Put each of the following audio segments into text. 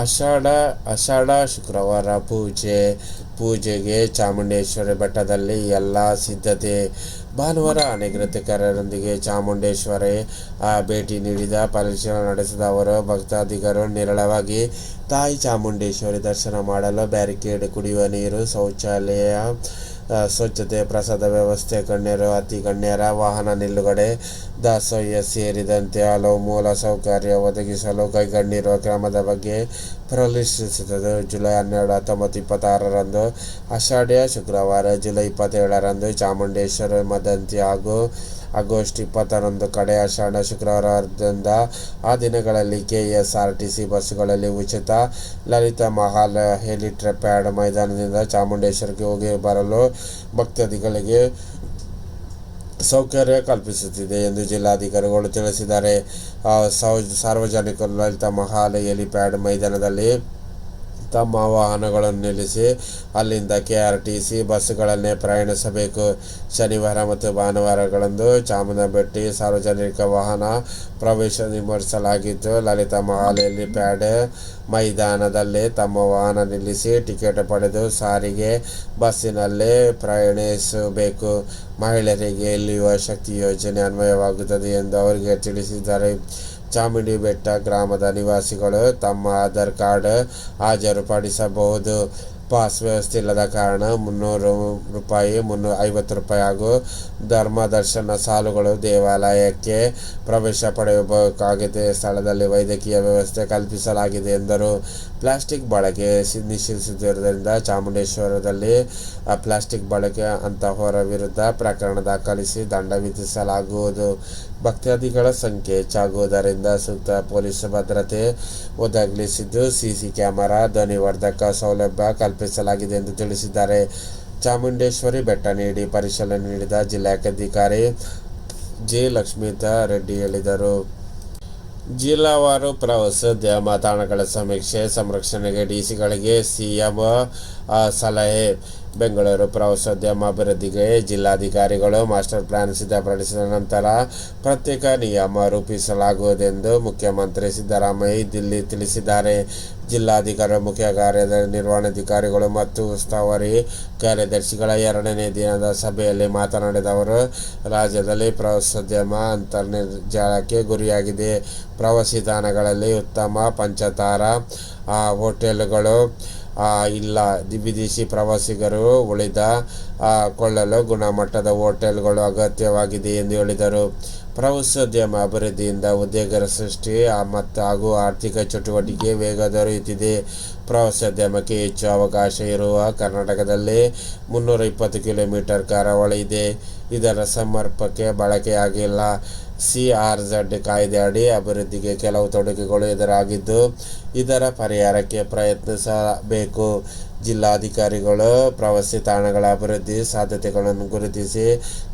ಆಷಾಢ ಆಷಾಢ ಶುಕ್ರವಾರ ಪೂಜೆ, ಪೂಜೆಗೆ ಚಾಮುಂಡೇಶ್ವರಿ ಬೆಟ್ಟದಲ್ಲಿ ಎಲ್ಲ ಸಿದ್ಧತೆ. ಭಾನುವಾರ ಅನಧಿಕೃತರೊಂದಿಗೆ ಚಾಮುಂಡೇಶ್ವರಿ ಭೇಟಿ ನೀಡಿದ ಪರಿಶೀಲನೆ ನಡೆಸಿದ ಅವರು, ಭಕ್ತಾದಿಗರು ನಿರಳವಾಗಿ, ತಾಯಿ ಚಾಮುಂಡೇಶ್ವರಿ ದರ್ಶನ ಮಾಡಲು ಬ್ಯಾರಿಕೇಡ್ ಕುಡಿಯುವ ನೀರು ಶೌಚಾಲಯ ಸ್ವಚ್ಛತೆ, ಪ್ರಸಾದ ವ್ಯವಸ್ಥೆ, ಗಣ್ಯರು, ಅತಿ ಗಣ್ಯರ ವಾಹನ ನಿಲುಗಡೆ ದಾಸೋಹ್ಯ ಸೇರಿದಂತೆ ಹಲವು ಮೂಲ ಸೌಕರ್ಯ ಒದಗಿಸಲು ಕೈಗೊಂಡಿರುವ ಕ್ರಮದ ಬಗ್ಗೆ ಪ್ರದರ್ಶಿಸುತ್ತದೆ. ಜುಲೈ ಹನ್ನೆರಡು ಹತ್ತೊಂಬತ್ತು ಇಪ್ಪತ್ತಾರರಂದು ಆಷಾಢ್ಯ ಶುಕ್ರವಾರ, ಜುಲೈ ಇಪ್ಪತ್ತೇಳರಂದು ಚಾಮುಂಡೇಶ್ವರಿ ಮದಂತಿ ಹಾಗೂ ಆಗಸ್ಟ್ ಇಪ್ಪತ್ತರಂದು ಕಡೆಯ ಶಾಣ ಶುಕ್ರವಾರದಿಂದ ಆ ದಿನಗಳಲ್ಲಿ ಕೆಎಸ್ಆರ್ಟಿಸಿ ಬಸ್ಸುಗಳಲ್ಲಿ ಉಚಿತ ಲಲಿತ ಮಹಾಲ್ ಪ್ಯಾಡ್ ಮೈದಾನದಿಂದ ಚಾಮುಂಡೇಶ್ವರಿಗೆ ಹೋಗಿ ಬರಲು ಭಕ್ತಾದಿಗಳಿಗೆ ಸೌಕರ್ಯ ಕಲ್ಪಿಸುತ್ತಿದೆ ಎಂದು ಜಿಲ್ಲಾಧಿಕಾರಿಗಳು ತಿಳಿಸಿದ್ದಾರೆ. ಸಾರ್ವಜನಿಕರು ಲಲಿತ ಮಹಾಲ್ ಹೆಲಿಪ್ಯಾಡ್ ಮೈದಾನದಲ್ಲಿ ತಮ್ಮ ವಾಹನಗಳನ್ನು ನಿಲ್ಲಿಸಿ ಅಲ್ಲಿಂದ ಕೆ ಆರ್ ಟಿ ಸಿ ಬಸ್ಸುಗಳನ್ನೇ ಪ್ರಯಾಣಿಸಬೇಕು. ಶನಿವಾರ ಮತ್ತು ಭಾನುವಾರಗಳಂದು ಚಾಮುಂಡಬೆಟ್ಟಿ ಸಾರ್ವಜನಿಕ ವಾಹನ ಪ್ರವೇಶ ನಿರ್ಬಂಧಿಸಲಾಗಿದ್ದು ಲಲಿತ ಮಹಾಲ್ ಪ್ಯಾಡ್ ಮೈದಾನದಲ್ಲಿ ತಮ್ಮ ವಾಹನ ನಿಲ್ಲಿಸಿ ಟಿಕೆಟ್ ಪಡೆದು ಸಾರಿಗೆ ಬಸ್ಸಿನಲ್ಲೇ ಪ್ರಯಾಣಿಸಬೇಕು. ಮಹಿಳೆಯರಿಗೆ ಇಲ್ಲಿಯುವ ಶಕ್ತಿ ಯೋಜನೆ ಅನ್ವಯವಾಗುತ್ತದೆ ಎಂದು ಅವರಿಗೆ ತಿಳಿಸಿದ್ದಾರೆ. ಚಾಮುಂಡಿ ಬೆಟ್ಟ ಗ್ರಾಮದ ನಿವಾಸಿಗಳು ತಮ್ಮ ಆಧಾರ್ ಕಾರ್ಡ್ ಹಾಜರುಪಡಿಸಬಹುದು. ಪಾಸ್ ವ್ಯವಸ್ಥೆ ಇಲ್ಲದ ಕಾರಣ ಮುನ್ನೂರು ರೂಪಾಯಿ ಮುನ್ನೂರ ಐವತ್ತು ರೂಪಾಯಿ ಹಾಗೂ ಧರ್ಮ ದರ್ಶನ ಸಾಲುಗಳು ದೇವಾಲಯಕ್ಕೆ ಪ್ರವೇಶ ಪಡೆಯಬೇಕಾಗಿದೆ. ಸ್ಥಳದಲ್ಲಿ ವೈದ್ಯಕೀಯ ವ್ಯವಸ್ಥೆ ಕಲ್ಪಿಸಲಾಗಿದೆ ಎಂದರು. ಪ್ಲಾಸ್ಟಿಕ್ ಬಳಕೆ ನಿಷೇಧಿಸುತ್ತಿರುವುದರಿಂದ ಚಾಮುಂಡೇಶ್ವರದಲ್ಲಿ ಪ್ಲಾಸ್ಟಿಕ್ ಬಳಕೆ ಅಂತಹವರ ವಿರುದ್ಧ ಪ್ರಕರಣ ದಾಖಲಿಸಿ ದಂಡ ವಿಧಿಸಲಾಗುವುದು. ಭಕ್ತಾದಿಗಳ ಸಂಖ್ಯೆ ಹೆಚ್ಚಾಗುವುದರಿಂದ ಸೂಕ್ತ ಪೊಲೀಸ್ ಭದ್ರತೆ ಒದಗಿಸಿದ್ದು, ಸಿಸಿ ಕ್ಯಾಮೆರಾ, ಧ್ವನಿವರ್ಧಕ ಸೌಲಭ್ಯ ಕಲ್ಪಿಸಲಾಗಿದೆ ಎಂದು ತಿಳಿಸಿದ್ದಾರೆ. ಚಾಮುಂಡೇಶ್ವರಿ ಬೆಟ್ಟ ನೀಡಿ ಪರಿಶೀಲನೆ ನೀಡಿದ ಜಿಲ್ಲಾಧಿಕಾರಿ ಜೆ ಲಕ್ಷ್ಮೀತಾ ರೆಡ್ಡಿ ಹೇಳಿದರು ಜಿಲ್ಲಾವಾರು ಪ್ರವಾಸೋದ್ಯಮ ತಾಣಗಳ ಸಮೀಕ್ಷೆ, ಸಂರಕ್ಷಣೆಗೆ ಡಿಸಿಗಳಿಗೆ ಸಿಎಂ ಸಲಹೆ. ಬೆಂಗಳೂರು ಪ್ರವಾಸೋದ್ಯಮ ಅಭಿವೃದ್ಧಿಗೆ ಜಿಲ್ಲಾಧಿಕಾರಿಗಳು ಮಾಸ್ಟರ್ ಪ್ಲಾನ್ ಸಿದ್ಧಪಡಿಸಿದ ನಂತರ ಪ್ರತ್ಯೇಕ ನಿಯಮ ರೂಪಿಸಲಾಗುವುದೆಂದು ಮುಖ್ಯಮಂತ್ರಿ ಸಿದ್ದರಾಮಯ್ಯ ದಿಲ್ಲಿ ತಿಳಿಸಿದ್ದಾರೆ. ಜಿಲ್ಲಾಧಿಕಾರಿ ಮುಖ್ಯ ಕಾರ್ಯನಿರ್ವಹಣಾಧಿಕಾರಿಗಳು ಮತ್ತು ಉಸ್ತುವಾರಿ ಕಾರ್ಯದರ್ಶಿಗಳ ಎರಡನೇ ದಿನದ ಸಭೆಯಲ್ಲಿ ಮಾತನಾಡಿದ ಅವರು, ರಾಜ್ಯದಲ್ಲಿ ಪ್ರವಾಸೋದ್ಯಮ ಅಂತರ್ಜಾಲಕ್ಕೆ ಗುರಿಯಾಗಿದೆ. ಪ್ರವಾಸಿ ತಾಣಗಳಲ್ಲಿ ಉತ್ತಮ ಪಂಚತಾರ ಹೋಟೆಲ್ಗಳು ಇಲ್ಲ, ವಿದೇಶಿ ಪ್ರವಾಸಿಗರು ಉಳಿದ ಕೊಳ್ಳಲು ಗುಣಮಟ್ಟದ ಹೋಟೆಲ್ಗಳು ಅಗತ್ಯವಾಗಿದೆ ಎಂದು ಹೇಳಿದರು. ಪ್ರವಾಸೋದ್ಯಮ ಅಭಿವೃದ್ಧಿಯಿಂದ ಉದ್ಯೋಗ ಸೃಷ್ಟಿ ಮತ್ತು ಹಾಗೂ ಆರ್ಥಿಕ ಚಟುವಟಿಕೆ ವೇಗ ದೊರೆಯುತ್ತಿದೆ. ಪ್ರವಾಸೋದ್ಯಮಕ್ಕೆ ಹೆಚ್ಚು ಅವಕಾಶ ಇರುವ ಕರ್ನಾಟಕದಲ್ಲಿ ಮುನ್ನೂರ ಇಪ್ಪತ್ತು ಕಿಲೋಮೀಟರ್ ಕರಾವಳಿ ಇದೆ. ಇದರ ಸಮರ್ಪಕ ಬಳಕೆಯಾಗಿಲ್ಲ. ಸಿ ಆರ್ ಝಡ್ ಕಾಯ್ದೆ ಅಡಿ ಅಭಿವೃದ್ಧಿಗೆ ಕೆಲವು ತೊಡಕುಗಳು ಎದುರಾಗಿದ್ದು, ಇದರ ಪರಿಹಾರಕ್ಕೆ ಪ್ರಯತ್ನಿಸಬೇಕು. ಜಿಲ್ಲಾಧಿಕಾರಿಗಳು ಪ್ರವಾಸಿ ತಾಣಗಳ ಅಭಿವೃದ್ಧಿ ಸಾಧ್ಯತೆಗಳನ್ನು ಗುರುತಿಸಿ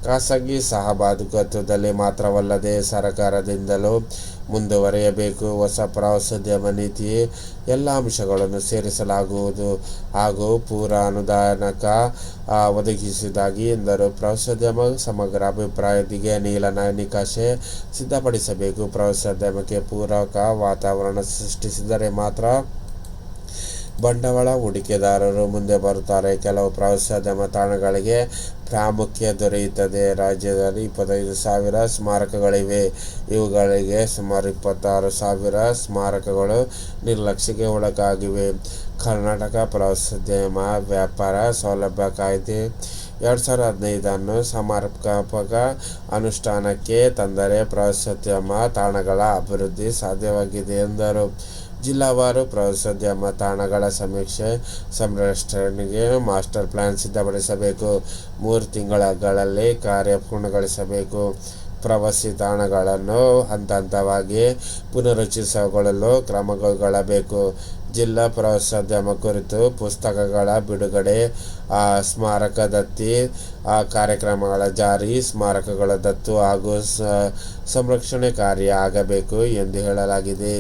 ಖಾಸಗಿ ಸಹಭಾಗಿತ್ವದಲ್ಲಿ ಮಾತ್ರವಲ್ಲದೆ ಸರ್ಕಾರದಿಂದಲೂ ಮುಂದುವರಿಯಬೇಕು. ಹೊಸ ಪ್ರವಾಸೋದ್ಯಮ ನೀತಿ ಎಲ್ಲ ಅಂಶಗಳನ್ನು ಸೇರಿಸಲಾಗುವುದು ಹಾಗೂ ಪೂರ ಅನುದಾನಕ ಒದಗಿಸಿದಾಗಿ ಎಂದರು. ಪ್ರವಾಸೋದ್ಯಮ ಸಮಗ್ರ ಅಭಿಪ್ರಾಯದಿಗೆ ನೀಲ ನಿಕಾಶೆ ಸಿದ್ಧಪಡಿಸಬೇಕು. ಪ್ರವಾಸೋದ್ಯಮಕ್ಕೆ ಪೂರಕ ವಾತಾವರಣ ಸೃಷ್ಟಿಸಿದರೆ ಮಾತ್ರ ಬಂಡವಾಳ ಹೂಡಿಕೆದಾರರು ಮುಂದೆ ಬರುತ್ತಾರೆ. ಕೆಲವು ಪ್ರವಾಸೋದ್ಯಮ ತಾಣಗಳಿಗೆ ಪ್ರಾಮುಖ್ಯ ದೊರೆಯುತ್ತದೆ. ರಾಜ್ಯದಲ್ಲಿ ಇಪ್ಪತ್ತೈದು ಸಾವಿರ ಸ್ಮಾರಕಗಳಿವೆ. ಇವುಗಳಿಗೆ ಸುಮಾರು ಇಪ್ಪತ್ತಾರು ಸಾವಿರ ಸ್ಮಾರಕಗಳು ನಿರ್ಲಕ್ಷ್ಯಕ್ಕೆ ಒಳಗಾಗಿವೆ. ಕರ್ನಾಟಕ ಪ್ರವಾಸೋದ್ಯಮ ವ್ಯಾಪಾರ ಸೌಲಭ್ಯ ಕಾಯ್ದೆ ಎರಡು ಸಾವಿರದ ಹದಿನೈದನ್ನು ಸಮರ್ಪಕ ಅನುಷ್ಠಾನಕ್ಕೆ ತಂದರೆ ಪ್ರವಾಸೋದ್ಯಮ ತಾಣಗಳ ಅಭಿವೃದ್ಧಿ ಸಾಧ್ಯವಾಗಿದೆ ಎಂದರು. ಜಿಲ್ಲಾವಾರು ಪ್ರವಾಸೋದ್ಯಮ ತಾಣಗಳ ಸಮೀಕ್ಷೆ ಸಂರಕ್ಷಣೆಗೆ ಮಾಸ್ಟರ್ ಪ್ಲಾನ್ ಸಿದ್ಧಪಡಿಸಬೇಕು. ಮೂರು ತಿಂಗಳಲ್ಲಿ ಕಾರ್ಯ ಪೂರ್ಣಗೊಳಿಸಬೇಕು. ಪ್ರವಾಸಿ ತಾಣಗಳನ್ನು ಹಂತ ಹಂತವಾಗಿ ಪುನರುಚ್ಚರಿಸಿಕೊಳ್ಳಲು ಕ್ರಮ ಕೈಗೊಳ್ಳಬೇಕು. ಜಿಲ್ಲಾ ಪ್ರವಾಸೋದ್ಯಮ ಕುರಿತು ಪುಸ್ತಕಗಳ ಬಿಡುಗಡೆ ಸ್ಮಾರಕ ದತ್ತಿ ಕಾರ್ಯಕ್ರಮಗಳ ಜಾರಿ, ಸ್ಮಾರಕಗಳ ದತ್ತು ಹಾಗೂ ಸಂರಕ್ಷಣೆ ಕಾರ್ಯ ಆಗಬೇಕು ಎಂದು ಹೇಳಲಾಗಿದೆ.